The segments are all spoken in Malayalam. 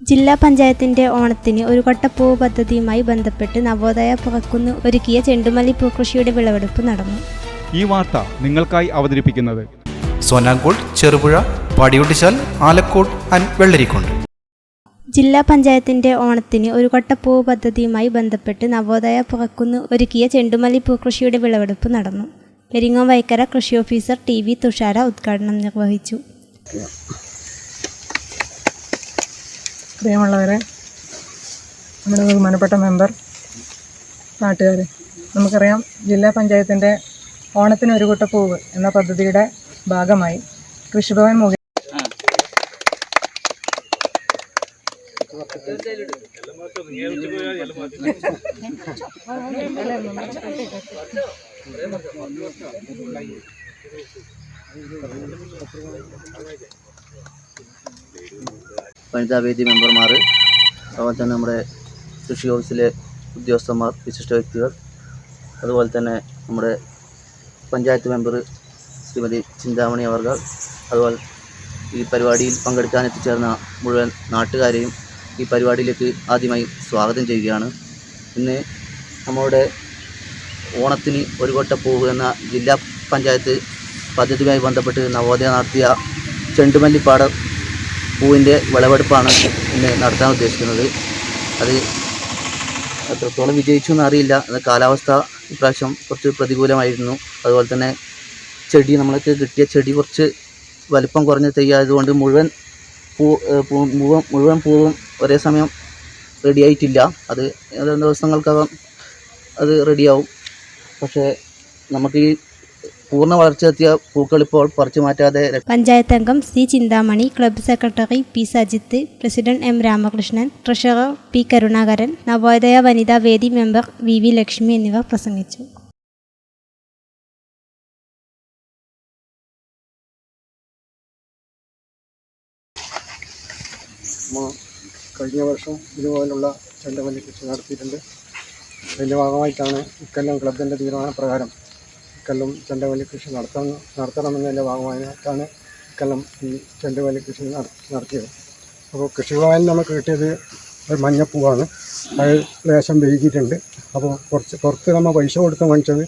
ജില്ലാ പഞ്ചായത്തിന്റെ ഓണത്തിന് ഒരു കൊട്ടപ്പൂവ് പദ്ധതിയുമായി ബന്ധപ്പെട്ട് നവോദയ പുറക്കുന്ന് ഒരുക്കിയ ചെണ്ടുമല്ലി പൂക്കൃഷിയുടെ വിളവെടുപ്പ് നടന്നു. ഈ വാർത്ത നിങ്ങൾക്കായി അവതരിപ്പിക്കുന്നത് സോനാങ്കോട് ചെറുപുഴ പാടിയൊട്ടിച്ചാൽ ആലക്കോട് ആൻഡ് വെള്ളരിക്കുണ്ട്. ജില്ലാ പഞ്ചായത്തിന്റെ ഓണത്തിന് ഒരു കൊട്ടപ്പൂവ് പദ്ധതിയുമായി ബന്ധപ്പെട്ട് നവോദയ പുറക്കുന്ന് ഒരുക്കിയ ചെണ്ടുമല്ലി പൂക്കൃഷിയുടെ വിളവെടുപ്പ് നടന്നു. പെരിങ്ങോം വൈക്കര കൃഷി ഓഫീസർ ടി വി തുഷാര ഉദ്ഘാടനം നിർവഹിച്ചു. പ്രിയമുള്ളവരെ നമ്മുടെ ബഹുമാനപ്പെട്ട മെമ്പർ നാട്ടുകാർ നമുക്കറിയാം ജില്ലാ പഞ്ചായത്തിന്റെ ഓണത്തിന് ഒരു കുട്ടപ്പൂവ് എന്ന പദ്ധതിയുടെ ഭാഗമായി കൃഷിഭവൻ മുഖേന വനിതാ വേദി മെമ്പർമാർ അതുപോലെ തന്നെ നമ്മുടെ കൃഷി ഓഫീസിലെ ഉദ്യോഗസ്ഥന്മാർ വിശിഷ്ട വ്യക്തികൾ അതുപോലെ തന്നെ നമ്മുടെ പഞ്ചായത്ത് മെമ്പർ ശ്രീമതി ചിന്താമണി അവർകൾ അതുപോലെ ഈ പരിപാടിയിൽ പങ്കെടുക്കാൻ എത്തിച്ചേർന്ന മുഴുവൻ നാട്ടുകാരെയും ഈ പരിപാടിയിലേക്ക് ആദ്യമായി സ്വാഗതം ചെയ്യുകയാണ്. ഇന്ന് നമ്മുടെ ഓണത്തിന് ഒരു കൊട്ട എന്ന ജില്ലാ പഞ്ചായത്ത് പദ്ധതിയുമായി ബന്ധപ്പെട്ട് നവോദയ നടത്തിയ ചെണ്ടുമല്ലിപ്പാടം പൂവിന്റെ വിളവെടുപ്പാണ് ഇന്ന് നടത്താൻ ഉദ്ദേശിക്കുന്നത്. അത് എത്രത്തോളം വിജയിച്ചു എന്നറിയില്ല. അത് കാലാവസ്ഥ ഇപ്രാവശ്യം കുറച്ച് പ്രതികൂലമായിരുന്നു. അതുപോലെ തന്നെ ചെടി നമ്മൾക്ക് കിട്ടിയ ചെടി കുറച്ച് വലിപ്പം കുറഞ്ഞ തൈയായതുകൊണ്ട് മുഴുവൻ പൂ മുഴുവൻ മുഴുവൻ പൂവും ഒരേ സമയം റെഡിയായിട്ടില്ല അത് ഏതാനും ദിവസങ്ങൾക്കകം അത് റെഡിയാവും പക്ഷേ നമുക്ക് ഈ പൂർണ വളർച്ചയെത്തിയ പൂക്കൾ ഇപ്പോൾ പറിച്ചു മാറ്റാതെ പഞ്ചായത്ത് അംഗം C Chinthamani club secretary P Sajith president M Ramakrishnan treasurer P Karunakaran Navodaya വനിതാ വേദി മെമ്പർ വി വി ലക്ഷ്മി എന്നിവർ പ്രസംഗിച്ചു. കഴിഞ്ഞ വർഷം ഇതുപോലുള്ള ചെണ്ടുമല്ലി കൃഷി നടത്തിയിട്ടുണ്ട്. അതിന്റെ ഭാഗമായിട്ടാണ് ഇക്കൊല്ലം ക്ലബിന്റെ തീരുമാനപ്രകാരം ഇക്കൊല്ലം ചെണ്ടുമല്ലി കൃഷി നടത്തണം നടത്തണമെന്നതിന്റെ ഭാഗമായിട്ടാണ് ഇക്കൊല്ലം ഈ ചെണ്ടുമല്ലി കൃഷി നട- നടത്തിയത്. അപ്പോൾ കൃഷിഭവനിൽ നമുക്ക് കിട്ടിയത് ഒരു മഞ്ഞപ്പൂവാണ്. അത് ലേശം വൈകിയിട്ടുണ്ട്. അപ്പോൾ കുറച്ച് പുറത്ത് നമ്മൾ പൈസ കൊടുത്ത് വാങ്ങിച്ചത്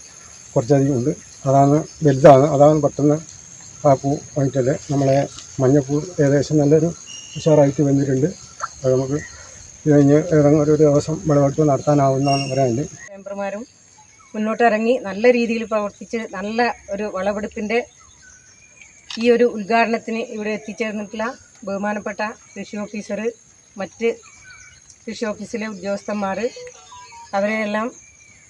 കുറച്ചധികം ഉണ്ട്. അതാണ് വലുതാണ്. അതാണ് പെട്ടെന്ന് ആ പൂ വാങ്ങിച്ചത്. നമ്മളെ മഞ്ഞപ്പൂ ഏകദേശം നല്ലൊരു ഉഷാറായിട്ട് വന്നിട്ടുണ്ട്. അത് നമുക്ക് ഇത് കഴിഞ്ഞ് ഏതെങ്കിലും ഒരു ദിവസം വിളവെടുപ്പ് നടത്താനാവുന്നതാണ് പറയാനുണ്ട് മെമ്പർമാരും മുന്നോട്ട് ഇറങ്ങി നല്ല രീതിയിൽ പ്രവർത്തിച്ച് നല്ല ഒരു വിളവെടുപ്പിന്റെ ഈ ഒരു ഉദ്ഘാടനത്തിന് ഇവിടെ എത്തിച്ചേർന്നിട്ടുള്ള ബഹുമാനപ്പെട്ട കൃഷി ഓഫീസർ മറ്റ് കൃഷി ഓഫീസിലെ ഉദ്യോഗസ്ഥന്മാർ അവരെയെല്ലാം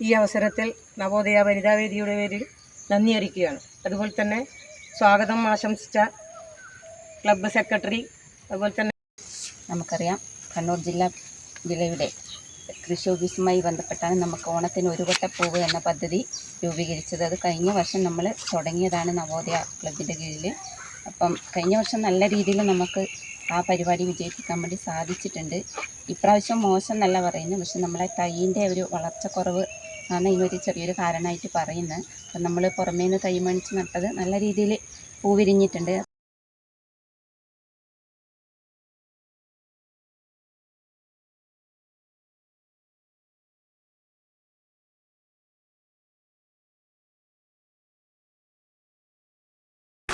ഈ അവസരത്തിൽ നവോദയ വനിതാവേദിയുടെ പേരിൽ നന്ദി അറിയിക്കുകയാണ്. അതുപോലെ തന്നെ സ്വാഗതം ആശംസിച്ച ക്ലബ്ബ് സെക്രട്ടറി അതുപോലെ തന്നെ നമുക്കറിയാം കണ്ണൂർ ജില്ലാ ജില്ലയുടെ കൃഷി ഓഫീസുമായി ബന്ധപ്പെട്ടാണ് നമുക്ക് ഓണത്തിന് ഒരു പൂവ് എന്ന പദ്ധതി രൂപീകരിച്ചത്. അത് കഴിഞ്ഞ വർഷം നമ്മൾ തുടങ്ങിയതാണ് നവോദയ ക്ലബിന്റെ കീഴിൽ. അപ്പം കഴിഞ്ഞ വർഷം നല്ല രീതിയിൽ നമുക്ക് ആ പരിപാടി വിജയിപ്പിക്കാൻ വേണ്ടി സാധിച്ചിട്ടുണ്ട്. ഇപ്രാവശ്യം മോശം എന്നല്ല പറയുന്നു പക്ഷെ നമ്മളെ തൈന്റെ ഒരു വളർച്ചക്കുറവ് ആണ് ഇതിനൊരു ചെറിയൊരു കാരണമായിട്ട് പറയുന്നത്. അപ്പം നമ്മൾ പുറമേ നിന്ന് തൈ മേടിച്ച് നട്ടത് നല്ല രീതിയിൽ പൂ വിരിഞ്ഞിട്ടുണ്ട്